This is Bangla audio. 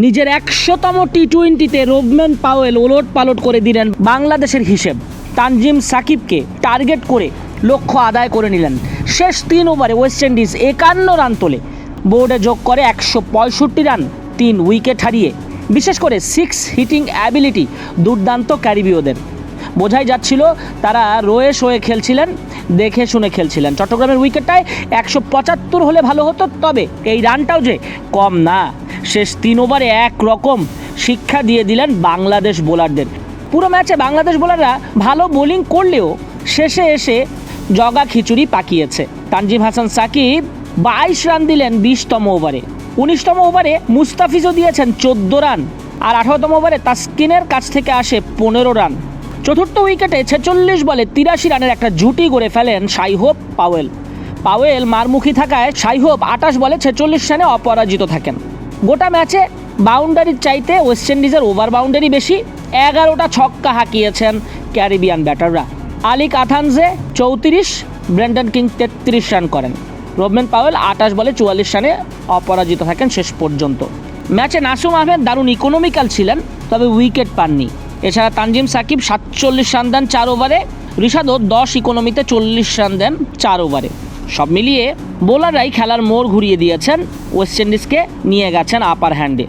নিজের একশোতম টি টোয়েন্টিতে রোবম্যান পাওয়েল ওলট পালট করে দিলেন বাংলাদেশের হিসেব। তানজিম সাকিবকে টার্গেট করে লক্ষ্য আদায় করে নিলেন। শেষ তিন ওভারে ওয়েস্ট ইন্ডিজ একান্ন রান তোলে। বোর্ডে যোগ করে একশো পঁয়ষট্টি রান, তিন উইকেট হারিয়ে। বিশেষ করে সিক্স হিটিং অ্যাবিলিটি দুর্দান্ত ক্যারিবীয়দের। বোঝাই যাচ্ছিল তারা রয়ে শোয়ে খেলছিলেন, দেখে শুনে খেলছিলেন। চট্টগ্রামের উইকেটটায় একশো পঁচাত্তর হলে ভালো হতো, তবে এই রানটাও যে কম না। শেষ তিন ওভারে এক রকম শিক্ষা দিয়ে দিলেন বাংলাদেশ বোলারদের। পুরো ম্যাচে বাংলাদেশ বোলাররা ভালো বোলিং করলেও শেষে এসে জগা খিচুড়ি পাকিয়েছে। তানজিম হাসান সাকিব বাইশ রান দিলেন বিশতম ওভারে। উনিশতম ওভারে মুস্তাফিজও দিয়েছেন চোদ্দ রান আর আঠারোতম ওভারে তাস্কিনের কাছ থেকে আসে পনেরো রান। চতুর্থ উইকেটে ছেচল্লিশ বলে তিরাশি রানের একটা জুটি গড়ে ফেলেন সাইহোপ পাওয়েল। পাওয়েল মারমুখী থাকায় সাইহোপ আটাশ বলে ছেচল্লিশ রানে অপরাজিত থাকেন। গোটা ম্যাচে বাউন্ডারির চাইতে ওয়েস্ট ইন্ডিজের ওভার বাউন্ডারি বেশি। এগারোটা ছক্কা হাঁকিয়েছেন ক্যারিবিয়ান ব্যাটাররা। আলী কাথানজে চৌত্রিশ, ব্রেন্ডন কিং তেত্রিশ রান করেন। রবমেন পাওয়েল আটাশ বলে চুয়াল্লিশ রানে অপরাজিত থাকেন শেষ পর্যন্ত। ম্যাচে নাসুম আহমেদ দারুণ ইকোনমিক্যাল ছিলেন, তবে উইকেট পাননি। এছাড়া তানজিম সাকিব সাতচল্লিশ রান দেন চার ওভারে ঋষাদও দশ ইকোনমিতে চল্লিশ রান দেন চার ওভারে সব মিলিয়ে বোলাররাই খেলার মোড় ঘুরিয়ে দিয়েছেন ওয়েস্ট ইন্ডিজকে নিয়ে গেছেন আপার হ্যান্ডে